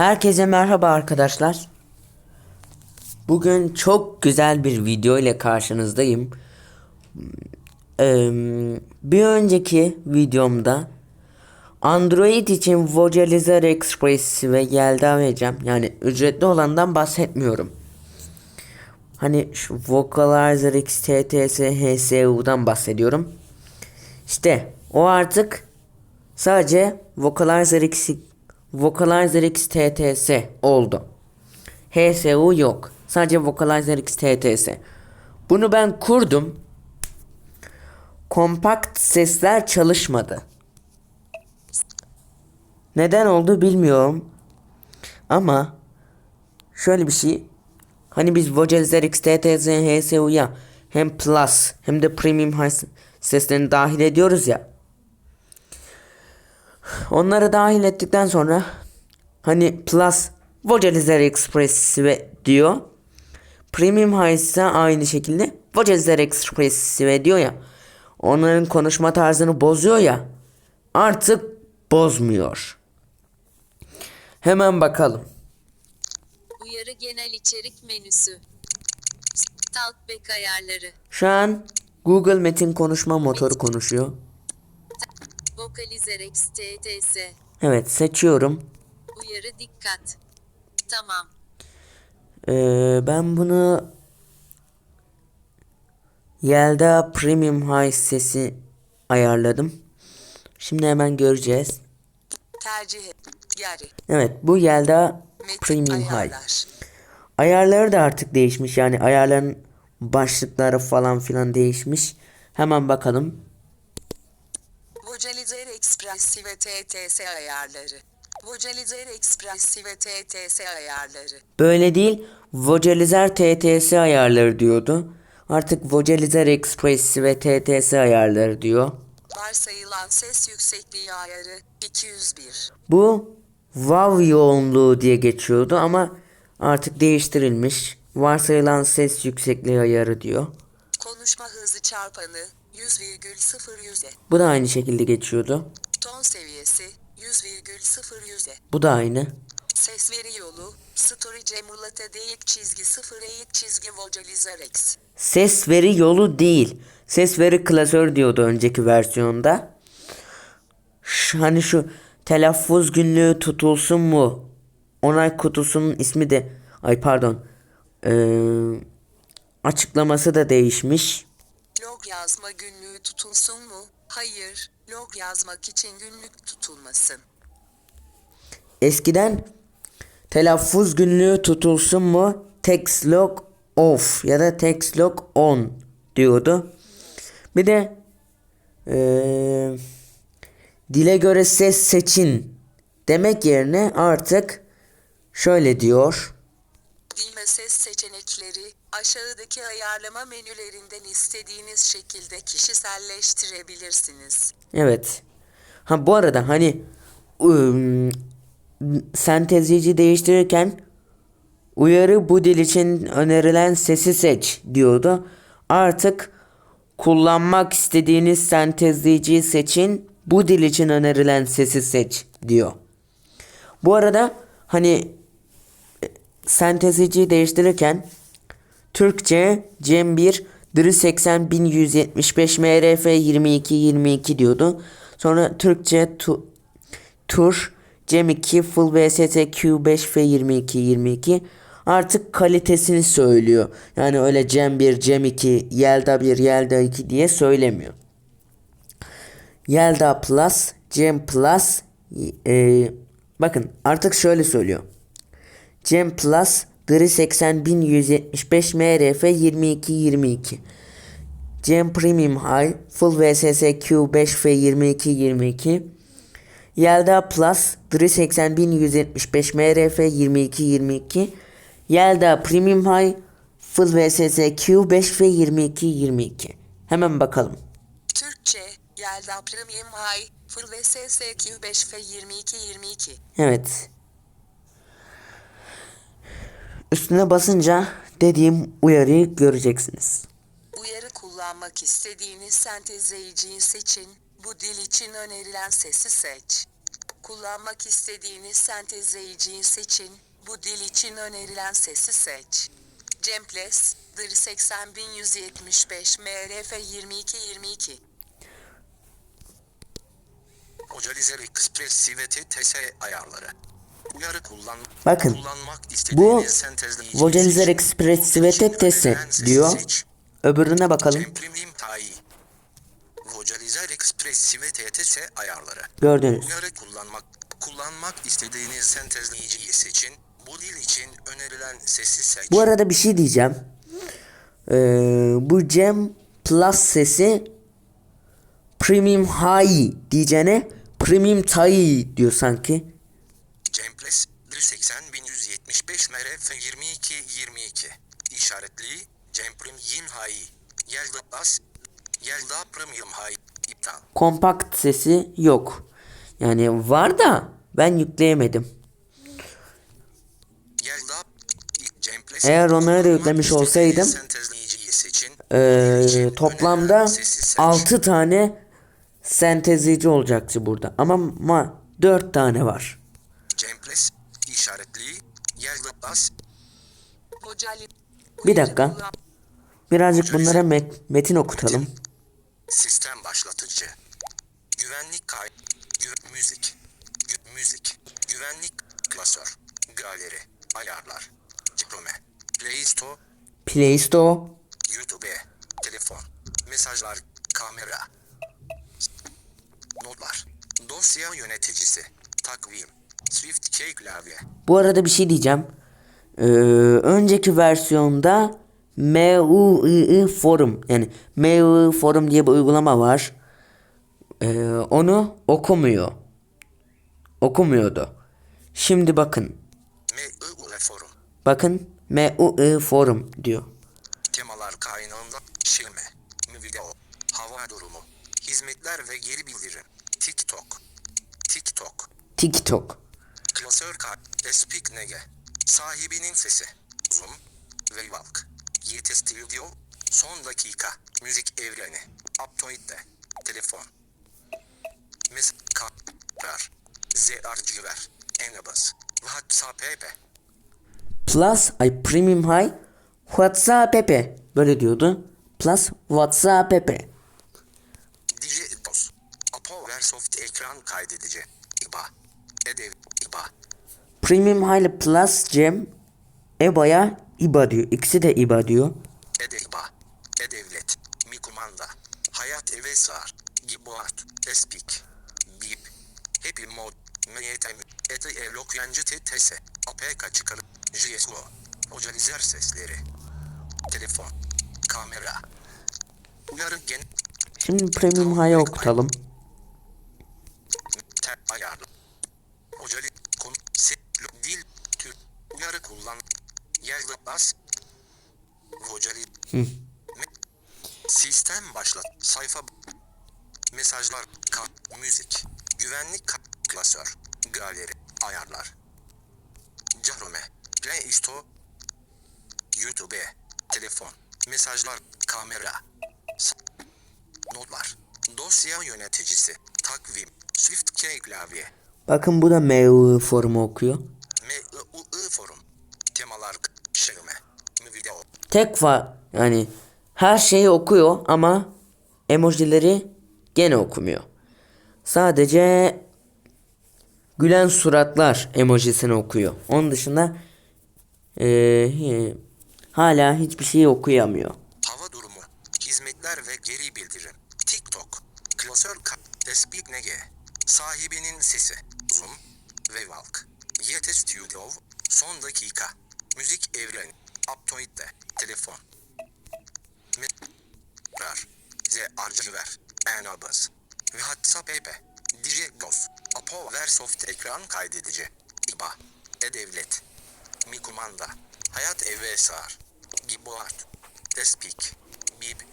Herkese merhaba arkadaşlar. Bugün çok güzel bir video ile karşınızdayım. Bir önceki videomda Android için Vocalizer Express ve Yelda vereceğim. Yani ücretli olandan bahsetmiyorum. Hani şu Vocalizer X, TTS, HSU'dan bahsediyorum. İşte o artık sadece Vocalizer X, Vocalizer X TTS oldu. HSU yok. Sadece Vocalizer X TTS. Bunu ben kurdum. Kompakt sesler çalışmadı. Neden oldu bilmiyorum. Ama şöyle bir şey. Hani biz Vocalizer X TTS HSU'ya hem Plus hem de Premium seslerini dahil ediyoruz ya. Onları dahil ettikten sonra hani Plus Vocalizer Express ve diyor. Premium High ise aynı şekilde Vocalizer Express ve diyor ya. Onların konuşma tarzını bozuyor ya. Artık bozmuyor. Hemen bakalım. Uyarı genel içerik menüsü. Talkback ayarları. Şu an Google Metin konuşma motoru konuşuyor. Vocalizer X TTS. Evet seçiyorum. Uyarı dikkat. Tamam. Ee, ben bunu Yelda Premium High sesi ayarladım. Şimdi hemen göreceğiz. Tercih. Geri. Evet bu Yelda Metin Premium High. ayarlar. Ayarları da artık değişmiş. Yani ayarların başlıkları falan filan değişmiş. Hemen bakalım. Vocalizer Express ve TTS ayarları. Vocalizer Express ve TTS ayarları. Böyle değil. Vocalizer TTS ayarları diyordu. Artık Vocalizer Express ve TTS ayarları diyor. Varsayılan ses yüksekliği ayarı 201. Bu WAV yoğunluğu diye geçiyordu ama artık değiştirilmiş. Varsayılan ses yüksekliği ayarı diyor. Konuşma hızı çarpanı 100,01'e. Bu da aynı şekilde geçiyordu. Ton seviyesi 100,01'e. Bu da aynı. Ses veri yolu, storage emulate deyik çizgi 0 eğik çizgi vocalizer X. Ses veri yolu değil. Ses veri klasör diyordu önceki versiyonda. Şu, hani şu telaffuz günlüğü tutulsun mu? Onay kutusunun ismi de ay pardon. Ee, açıklaması da değişmiş. Log yazma günlüğü tutulsun mu? Hayır, log yazmak için günlük tutulmasın. Eskiden telaffuz günlüğü tutulsun mu? Text log off ya da text log on diyordu. Bir de eee, dile göre ses seçin demek yerine artık şöyle diyor. Dil ve ses seçenekleri, aşağıdaki ayarlama menülerinden istediğiniz şekilde kişiselleştirebilirsiniz. Evet. Ha bu arada hani ım, sentezleyici değiştirirken uyarı bu dil için önerilen sesi seç diyordu. Artık kullanmak istediğiniz sentezleyiciyi seçin. Bu dil için önerilen sesi seç diyor. Bu arada hani e, sentezleyiciyi değiştirirken Türkçe Cem 1 Dri 80 1175 MRF 22 22 diyordu. Sonra Türkçe tu, Tur Cem 2 Full VST Q5 F 22 22 artık kalitesini söylüyor. Yani öyle Cem 1 Cem 2 Yelda 1 Yelda 2 diye söylemiyor. Yelda Plus Cem Plus e, bakın artık şöyle söylüyor. Cem Plus Dri 80 1175 MRF 22 22 Cem Premium High Full VSS Q5 F 22 22 Yelda Plus Dri 80 1175 MRF 22 22 Yelda Premium High Full VSS Q5 F 22 22 Hemen bakalım. Türkçe, Yelda Premium High, Full ve SSQ5 ve 22 22. Evet. Üstüne basınca dediğim uyarıyı göreceksiniz. Uyarı kullanmak istediğiniz sentezleyiciyi seçin. Bu dil için önerilen sesi seç. Kullanmak istediğiniz sentezleyiciyi seçin. Bu dil için önerilen sesi seç. Cemples, dir 80175 MRF 2222. Vocalizer Express ve TTS ayarları. Uyarı kullan Bakın, kullanmak Bu Vocalizer. Express ve diyor. seç. Öbürüne bakalım. Vocalizer Express ve TTS ayarları. Gördünüz. Uyarı kullanmak kullanmak istediğiniz sentezleyiciyi seçin. Bu dil için önerilen sesi seç. Bu arada bir şey diyeceğim. Ee, bu Cem Plus sesi Premium High diyeceğine Premium Tai diyor sanki. Cemples 80175 MRF 2222 işaretli Cemprim Yim Hay Yelda Bas Yelda Premium Hay iptal Kompakt sesi yok. Yani var da ben yükleyemedim. Yelda Cemples Eğer onları yüklemiş olsaydım. Ee, toplamda önerilen sesi seç. 6 tane sentezleyici olacaktı burada. Ama ma 4 tane var. Cemples işaretli Yelda Bas Bir dakika. Birazcık bunlara met- metin okutalım. Sistem başlatıcı. Güvenlik kay... Gü- müzik. Gü- müzik. Güvenlik klasör. Galeri. Ayarlar. Chrome. Play Store. Play Store, YouTube. Telefon. Mesajlar. Kamera. Notlar. Dosya yöneticisi. Takvim. Swift Key klavye. Bu arada bir şey diyeceğim. Ee, önceki versiyonda MUI Forum yani MUI Forum diye bir uygulama var. Ee, onu okumuyor. Okumuyordu. Şimdi bakın. MIUR Forum. Bakın MUI Forum diyor. Temalar kaynağında şilme, video, hava durumu, hizmetler ve geri bildirim, TikTok, TikTok, TikTok. Klasör kart, Speak Nege, sahibinin sesi, Zoom, Wayvalk, YT Studio, son dakika, müzik evreni, Aptoid'de, telefon, mes karar, ZRCver, Enabas, WhatsApp EP, Plus ay Premium High. WhatsApp Pepe. Böyle diyordu. Plus WhatsApp Pepe. Digitos, Apoversoft ekran kaydedici, Premium High Plus Cem EBA'ya IBA diyor. İkisi de IBA diyor. Edeba, Edevlet, Mikumanda, Hayat Eve Sığar, Giboart, Espik, Bip, Happy Mod, MYTM, Eti Elokyancı TTS, APK çıkarıp, JSO, Hocalizer sesleri, Telefon, Kamera, Uyarı gen, Şimdi Premium High'ı okutalım. Ayarlı, Hocali, kullan, yerli bas, Hocali, Me- Sistem başlat. Sayfa mesajlar, ka- müzik, güvenlik ka- klasör, galeri, ayarlar. Carome, Play Store, YouTube, telefon, mesajlar, kamera, notlar, dosya yöneticisi, takvim, Swift Key klavye, Bakın bu da MUI forumu okuyor. MIUI forum, temalar, şirme, video, Tek var yani her şeyi okuyor ama emojileri gene okumuyor. Sadece gülen suratlar emojisini okuyor. Onun dışında eee, hala hiçbir şeyi okuyamıyor. Hava durumu, hizmetler ve geri bildirim. TikTok, klasör tespit nege, sahibinin sesi, Zoom, Wayvalk, YT Studio, son dakika, müzik evreni, Aptoid'de, telefon. Rar, Z Arciver, Enabas, ve WhatsApp EP, Digigos, Apo Versoft ekran kaydedici, İBA, E-Devlet, Mi Kumanda, Hayat Eve Sığar, Giboart, Tespik, Bip,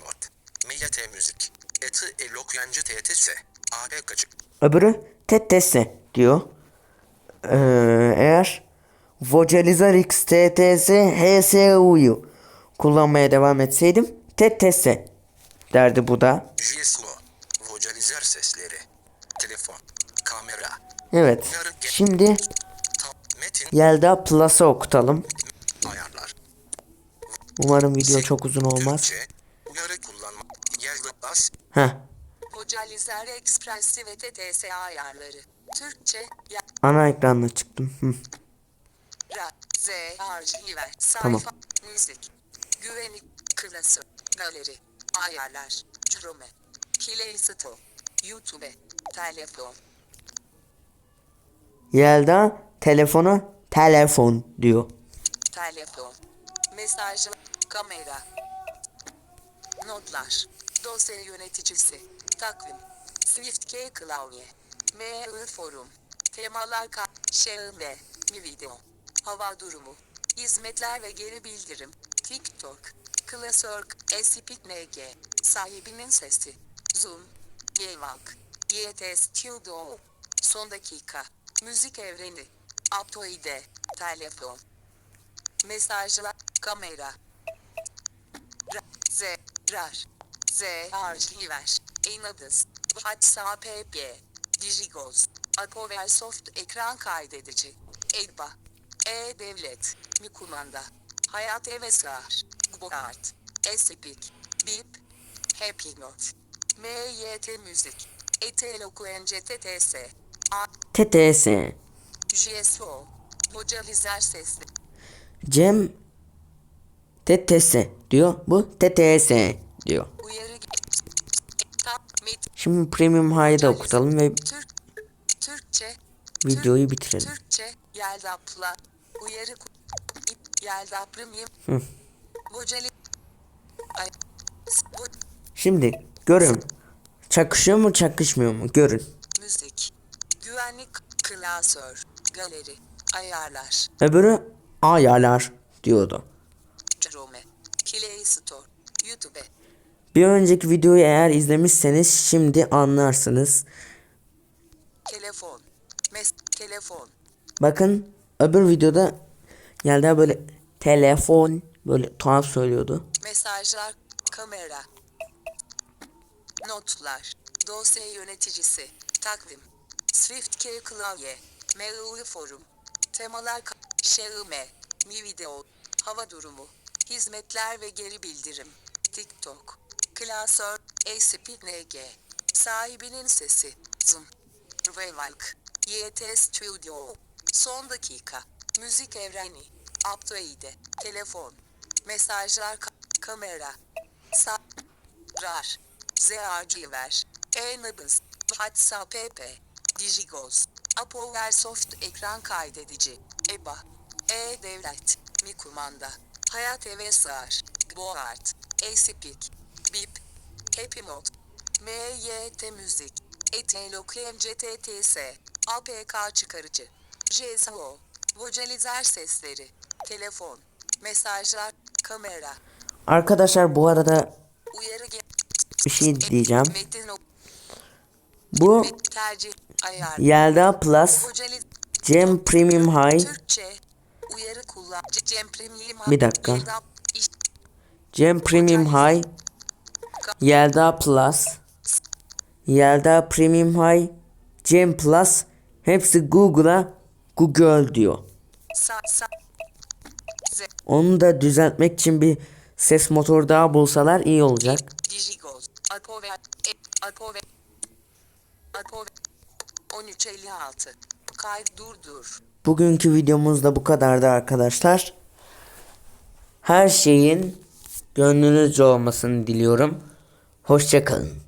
Note, MYT Müzik, Eti Elokyancı TTS, AP Kaçık, Öbürü TTS diyor. Ee, Vocalizer X TTS HSU'yu kullanmaya devam etseydim TTS derdi bu da. JSO, Vocalizer sesleri, telefon, kamera, Evet. Şimdi Yelda Plus'ı okutalım. ayarlar. Umarım video çok uzun olmaz. Uyarı kullanma. Yelda bas. Heh. Vocalizer Express ve TTS ayarları. Türkçe, Ana ekranına çıktım. Hı. Ra, z, arşiver, sayfa, Tamam. müzik, güvenlik, klası, galeri, ayarlar, Chrome, Play Store, YouTube, telefon, Yelda telefonu telefon diyor. telefon, mesaj, kamera, notlar, dosya yöneticisi, takvim, SwiftKey klavye, MI forum, temalar mi video, hava durumu, hizmetler ve geri bildirim, TikTok, klasör, SPNG, sahibinin sesi, Zoom, Yevalk, YT Studio, son dakika, müzik evreni, Aptoide, telefon, mesajlar, kamera, Ra- Z, rar, Z, arşiver, Enabız, WhatsApp PP, Digigoz, Apoversoft ekran kaydedici, EDBA, E-Devlet, Mi Kumanda, Hayat Eve Sığar, Goart, Espik, Bip, Happy Note, MYT Müzik, ETLOQNCTTS, A, TTS. JSO, Vocalizer Sesli, Cem TTS diyor. Bu TTS diyor. Uyarı, Şimdi Premium High'da okutalım ve Türk, Türkçe, videoyu bitirelim. Türkçe, Yeldapla, uyarı, ip. Vocali, Ay, bu, Şimdi görün. Çakışıyor mu çakışmıyor mu? Görün. müzik, güvenlik, klasör, galeri, ayarlar, Öbürü ayarlar diyordu. Chrome, Play Store, YouTube, Bir önceki videoyu eğer izlemişseniz şimdi anlarsınız. telefon, mes, telefon, Bakın öbür videoda Yelda böyle telefon böyle tuhaf söylüyordu. mesajlar, kamera, notlar, dosya yöneticisi, takvim, SwiftKey klavye, mail forum, temalar, şehirme, mi video, hava durumu, hizmetler ve geri bildirim, TikTok, klasör, ASP.NG, sahibinin sesi, Zoom, Revalk, YT Studio, son dakika, müzik evreni, Aptoide, telefon, mesajlar, ka- kamera, sa rar, ZRGver, E-Nabız, WhatsApp PP, Digigoz, Apoversoft ekran kaydedici, EBA, E-Devlet, Mi Kumanda, Hayat Eve Sığar, Boart, Espik, Bip, Happy Mode, MYT Müzik, ETLOKMCTTS, APK çıkarıcı, JSO, Vocalizer sesleri, telefon, mesajlar, kamera, Arkadaşlar bu arada uyarı bir şey diyeceğim. Bu. Yelda Plus Cem Premium High. Bir dakika. Cem Premium High. Yelda Plus. Yelda Premium High. Cem Plus. Hepsi Google'a Google diyor. Onu da düzeltmek için bir ses motoru daha bulsalar iyi olacak. Digigoz. Apover. Apover. Apover. 1356. Kayıt durdur. Bugünkü videomuz da bu kadardı arkadaşlar. Her şeyin gönlünüzce olmasını diliyorum. Hoşçakalın.